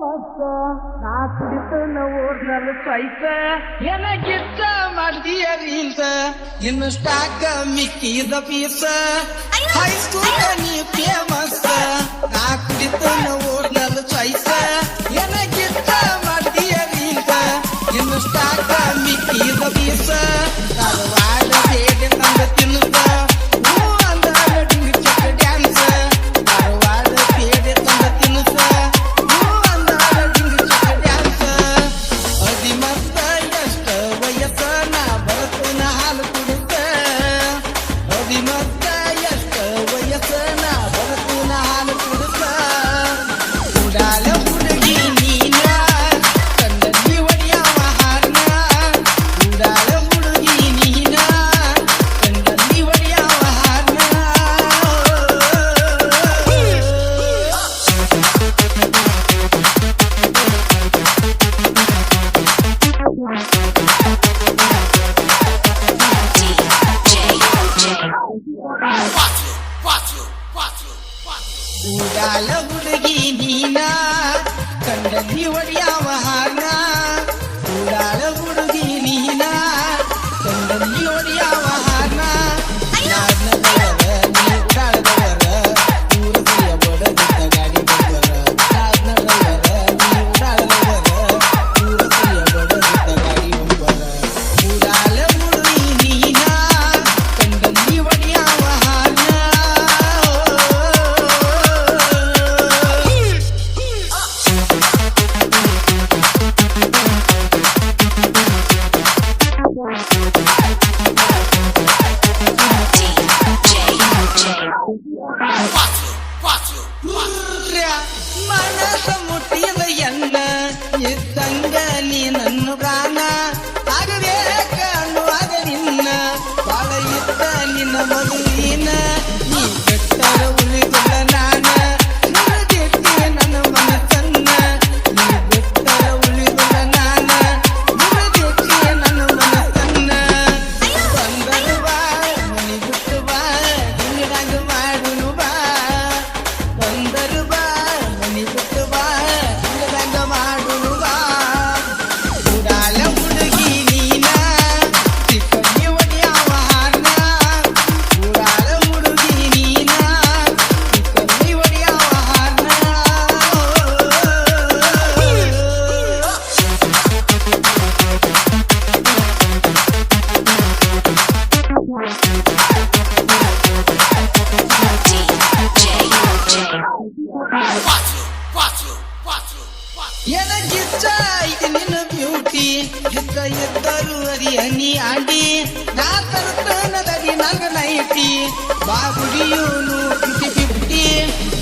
நான் எனக்கு மத்திய இன்னும் ஸ்டாக்க மிக்கி இத பீஸ ಹುಡುಗಿ ನೀನಾ ಕಂಡಲ್ಲಿ ಒಡೆಯ મળી पिवटी अरी हंगी आंडी ना करी नागनाईटी बाबुडीओ लो कुठे बिवटी